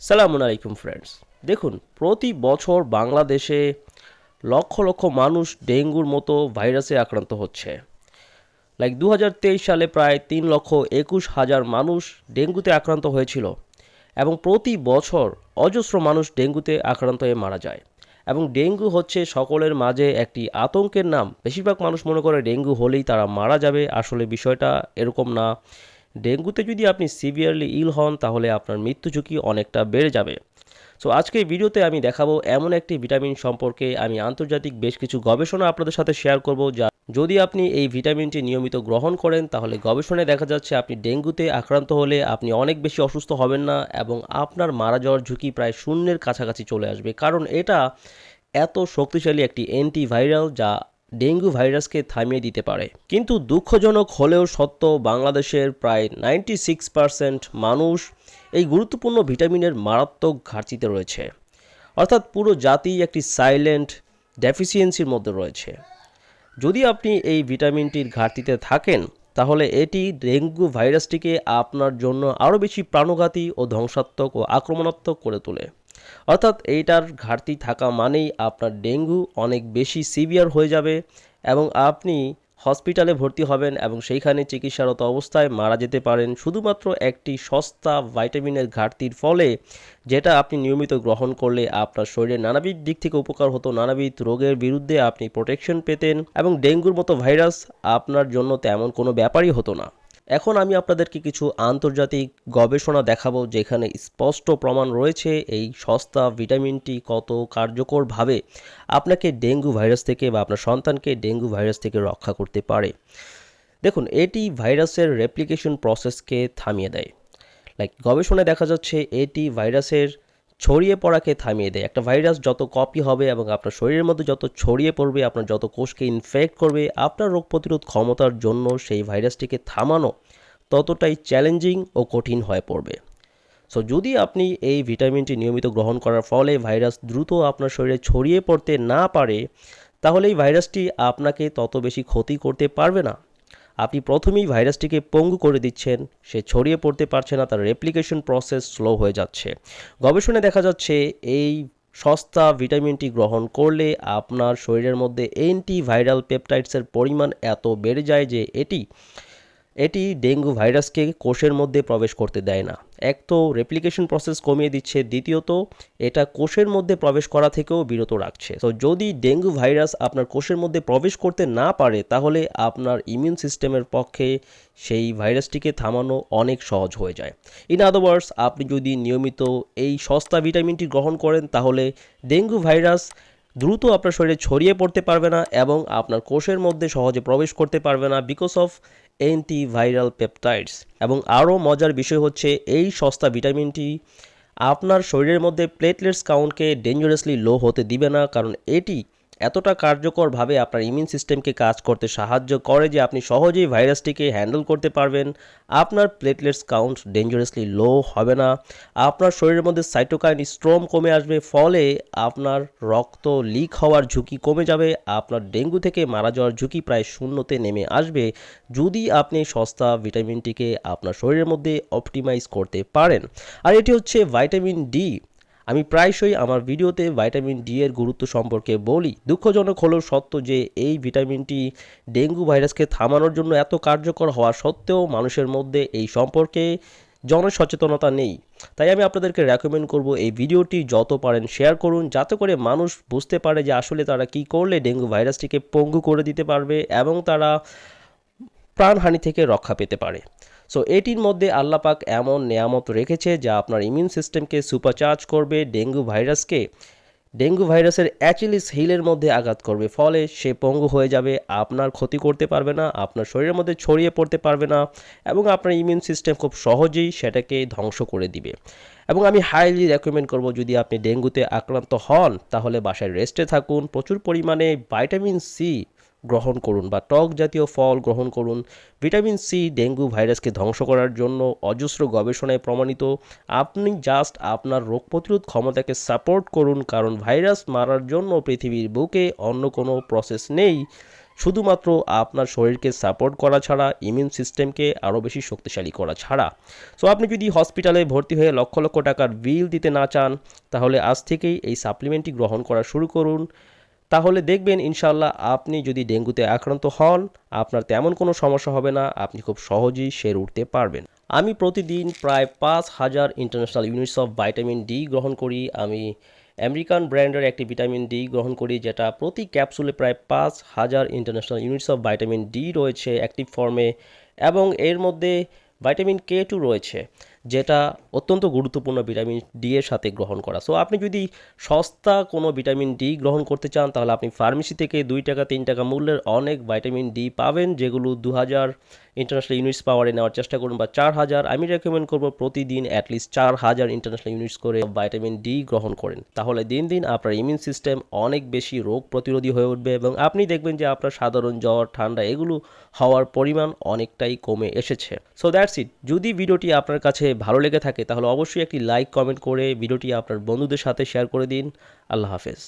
সালামু আলাইকুম ফ্রেন্ডস দেখুন, প্রতি বছর বাংলাদেশে লক্ষ লক্ষ মানুষ ডেঙ্গুর মতো ভাইরাসে আক্রান্ত হচ্ছে। লাইক দু হাজার তেইশ সালে প্রায় তিন লক্ষ একুশ হাজার মানুষ ডেঙ্গুতে আক্রান্ত হয়েছিল এবং প্রতি বছর অজস্র মানুষ ডেঙ্গুতে আক্রান্ত হয়ে মারা যায়। এবং ডেঙ্গু হচ্ছে সকলের মাঝে একটি আতঙ্কের নাম। বেশিরভাগ মানুষ মনে করে ডেঙ্গু হলেই তারা মারা যাবে। আসলে বিষয়টা এরকম না। ডেঙ্গুতে যদি আপনি সিভিয়ারলি ইল হন, তাহলে আপনার মৃত্যু ঝুঁকি অনেকটা বেড়ে যাবে। সো আজকে ভিডিওতে আমি দেখাবো এমন একটি ভিটামিন সম্পর্কে আমি আন্তর্জাতিক বেশ কিছু গবেষণা আপনাদের সাথে শেয়ার করব যা যদি আপনি এই ভিটামিনটি নিয়মিত গ্রহণ করেন, তাহলে গবেষণায় দেখা যাচ্ছে আপনি ডেঙ্গুতে আক্রান্ত হলে আপনি অনেক বেশি অসুস্থ হবেন না এবং আপনার মারা যাওয়ার ঝুঁকি প্রায় শূন্যের কাছাকাছি চলে আসবে। কারণ এটা এত শক্তিশালী একটি অ্যান্টিভাইরাল যা ডেঙ্গু ভাইরাসকে থামিয়ে দিতে পারে। কিন্তু দুঃখজনক হলেও সত্য, বাংলাদেশের প্রায় নাইনটি সিক্স পারসেন্ট মানুষ এই গুরুত্বপূর্ণ ভিটামিনের মারাত্মক ঘাটতিতে রয়েছে। অর্থাৎ পুরো জাতি একটি সাইলেন্ট ডেফিসিয়েন্সির মধ্যে রয়েছে। যদি আপনি এই ভিটামিনটির ঘাটতিতে থাকেন, তাহলে এটি ডেঙ্গু ভাইরাসটিকে আপনার জন্য আরও বেশি প্রাণঘাতী ও ধ্বংসাত্মক ও আক্রমণাত্মক করে তোলে। অর্থাৎ এইটার ঘাটতি থাকা মানেই আপনার ডেঙ্গু অনেক বেশি সিভিয়ার হয়ে যাবে এবং আপনি হসপিটালে ভর্তি হবেন এবং সেইখানে চিকিৎসারত অবস্থায় মারা যেতে পারেন। শুধুমাত্র একটি সস্তা ভাইটামিনের ঘাটতির ফলে যেটা আপনি নিয়মিত গ্রহণ করলে আপনার শরীরে নানাবিধ দিক থেকে উপকার হতো, নানাবিধ রোগের বিরুদ্ধে আপনি প্রোটেকশন পেতেন এবং ডেঙ্গুর মতো ভাইরাস আপনার জন্য তেমন কোনো ব্যাপারই হতো না। এখন আমি আপনাদেরকে কিছু আন্তর্জাতিক গবেষণা দেখাবো যেখানে স্পষ্ট প্রমাণ রয়েছে এই সস্তা ভিটামিনটি কত কার্যকরভাবে আপনাকে ডেঙ্গু ভাইরাস থেকে বা আপনার সন্তানকে ডেঙ্গু ভাইরাস থেকে রক্ষা করতে পারে। দেখুন, এটি ভাইরাসের রেপ্লিকেশন প্রসেসকে থামিয়ে দেয়। লাইক গবেষণায় দেখা যাচ্ছে এটি ভাইরাসের ছড়িয়ে পড়াকে থামিয়ে দেয়। একটা ভাইরাস যত কপি হবে এবং আপনার শরীরের মধ্যে যত ছড়িয়ে পড়বে, আপনার যত কোষকে ইনফেক্ট করবে, আপনার রোগ প্রতিরোধ ক্ষমতার জন্য সেই ভাইরাসটিকে থামানো ততটাই চ্যালেঞ্জিং ও কঠিন হয়ে পড়বে। সো যদি আপনি এই ভিটামিনটি নিয়মিত গ্রহণ করার ফলে ভাইরাস দ্রুত আপনার শরীরে ছড়িয়ে পড়তে না পারে, তাহলে এই ভাইরাসটি আপনাকে তত বেশি ক্ষতি করতে পারবে না। আপনি প্রথমেই ভাইরাসটিকে পঙ্গু করে দিচ্ছেন, সে ছড়িয়ে পড়তে পারছে না, তার রেপ্লিকেশন প্রসেস স্লো হয়ে যাচ্ছে। গবেষণায় দেখা যাচ্ছে, এই সস্তা ভিটামিনটি গ্রহণ করলে আপনার শরীরের মধ্যে অ্যান্টিভাইরাল পেপটাইডসের পরিমাণ এত বেড়ে যায় যে এটি এটি ডেঙ্গু ভাইরাসকে কোষের মধ্যে প্রবেশ করতে দেয় না। এক তো রেপ্লিকেশন প্রসেস কমিয়ে দিচ্ছে, দ্বিতীয়ত এটা কোষের মধ্যে প্রবেশ করা থেকেও বিরত রাখছে। তো যদি ডেঙ্গু ভাইরাস আপনার কোষের মধ্যে প্রবেশ করতে না পারে, তাহলে আপনার ইমিউন সিস্টেমের পক্ষে সেই ভাইরাসটিকে থামানো অনেক সহজ হয়ে যায়। ইন আদারওয়ার্ডস আপনি যদি নিয়মিত এই সস্তা ভিটামিনটি গ্রহণ করেন, তাহলে ডেঙ্গু ভাইরাস দ্রুত আপনার শরীরে ছড়িয়ে পড়তে পারবে না এবং আপনার কোষের মধ্যে সহজে প্রবেশ করতে পারবে না বিকজ অফ অ্যান্টিভাইরাল পেপটাইডস এবং আরও মজার বিষয় হচ্ছে এই সস্তা ভিটামিনটি আপনার শরীরের মধ্যে প্লেটলেটস কাউন্টকে ডেঞ্জারাসলি লো হতে দিবে না কারণ এটি এতটা কার্যকরভাবে আপনার ইমিউন সিস্টেমকে কাজ করতে সাহায্য করে যে আপনি সহজেই ভাইরাসটিকে হ্যান্ডেল করতে পারবেন, আপনার প্লেটলেটস কাউন্ট ডেঞ্জারাসলি লো হবে না, আপনার শরীরের মধ্যে সাইটোকাইন স্ট্রম কমে আসবে, ফলে আপনার রক্ত লিক হওয়ার ঝুঁকি কমে যাবে, আপনার ডেঙ্গু থেকে মারা যাওয়ার ঝুঁকি প্রায় শূন্যতে নেমে আসবে, যদি আপনি সস্তা ভিটামিনটিকে আপনার শরীরের মধ্যে অপটিমাইজ করতে পারেন। আর এটি হচ্ছে ভাইটামিন ডি আমি প্রায়শই আমার ভিডিওতে ভাইটামিন ডি এর গুরুত্ব সম্পর্কে বলি। দুঃখজনক হলেও সত্য যে এই ভিটামিনটি ডেঙ্গু ভাইরাসকে থামানোর জন্য এত কার্যকর হওয়া সত্ত্বেও মানুষের মধ্যে এই সম্পর্কে জনসচেতনতা নেই। তাই আমি আপনাদেরকে রেকমেন্ড করব এই ভিডিওটি যত পারেন শেয়ার করুন, যাতে করে মানুষ বুঝতে পারে যে আসলে তারা কি করলে ডেঙ্গু ভাইরাসটিকে পঙ্গু করে দিতে পারবে এবং তারা প্রাণহানি থেকে রক্ষা পেতে পারে। সো এটির মধ্যে আল্লাপাক এমন নেয়ামত রেখেছে যা আপনার ইমিউন সিস্টেমকে সুপারচার্জ করবে ডেঙ্গু ভাইরাসকে ডেঙ্গু ভাইরাসের অ্যাচিলিস হিলের মধ্যে আঘাত করবে, ফলে সে পঙ্গু হয়ে যাবে, আপনার ক্ষতি করতে পারবে না, আপনার শরীরের মধ্যে ছড়িয়ে পড়তে পারবে না, এবং আপনার ইমিউন সিস্টেম খুব সহজেই সেটাকে ধ্বংস করে দিবে। এবং আমি হাইলি রেকমেন্ড করব, যদি আপনি ডেঙ্গুতে আক্রান্ত হন, তাহলে বাসায় রেস্টে থাকুন, প্রচুর পরিমাণে ভাইটামিন সি গ্রহণ করুন বা টক জাতীয় ফল গ্রহণ করুন। ভিটামিন সি ডেঙ্গু ভাইরাসকে ধ্বংস করার জন্য অজস্র গবেষণায় প্রমাণিত। আপনি জাস্ট আপনার রোগ প্রতিরোধ ক্ষমতাকে সাপোর্ট করুন কারণ ভাইরাস মারার জন্য পৃথিবীর বুকে অন্য কোনো প্রসেস নেই। শুধুমাত্র আপনার শরীরকে সাপোর্ট করা ছাড়া ইমিউন সিস্টেমকে আরও বেশি শক্তিশালী করা ছাড়া। সো আপনি যদি হসপিটালে ভর্তি হয়ে লক্ষ লক্ষ টাকার বিল দিতে না চান, তাহলে আজ থেকেই এই সাপ্লিমেন্টটি গ্রহণ করা শুরু করুন। তাহলে দেখবেন ইনশাল্লাহ আপনি যদি ডেঙ্গুতে আক্রান্ত হন, আপনার তেমন কোনো সমস্যা হবে না, আপনি খুব সহজেই সেরে উঠতে পারবেন। আমি প্রতিদিন প্রায় পাঁচ হাজার international units of vitamin D গ্রহণ করি। আমি আমেরিকান ব্র্যান্ডের একটি ভিটামিন ডি গ্রহণ করি, যেটা প্রতি ক্যাপসুলে প্রায় পাঁচ হাজার international units of vitamin D রয়েছে অ্যাক্টিভ ফর্মে এবং এর মধ্যে ভাইটামিন কে টু রয়েছে। যেটা অত্যন্ত গুরুত্বপূর্ণ ভিটামিন ডি এর সাথে গ্রহণ করা। সো আপনি যদি সস্তা কোনো ভিটামিন ডি গ্রহণ করতে চান, তাহলে আপনি ফার্মেসি থেকে দুই টাকা, তিন টাকা মূল্যের অনেক ভিটামিন ডি পাবেন, যেগুলো দু হাজার ইন্টারন্যাশনাল ইউনিটস পাওয়ারে নেওয়ার চেষ্টা করুন বা চার হাজার, আমি রেকমেন্ড করব প্রতিদিন অ্যাটলিস্ট চার হাজার ইন্টারন্যাশনাল ইউনিটস করে ভাইটামিন ডি গ্রহণ করেন। তাহলে দিন দিন আপনার ইমিউন সিস্টেম অনেক বেশি রোগ প্রতিরোধী হয়ে উঠবে এবং আপনি দেখবেন যে আপনার সাধারণ জ্বর, ঠান্ডা এগুলো হওয়ার পরিমাণ অনেকটাই কমে এসেছে। সো দ্যাটস ইট যদি ভিডিওটি আপনার কাছে ভালো লেগে থাকে তাহলে অবশ্যই একটি লাইক কমেন্ট করে ভিডিওটি আপনার বন্ধুদের সাথে শেয়ার করে দিন। আল্লাহ হাফেজ।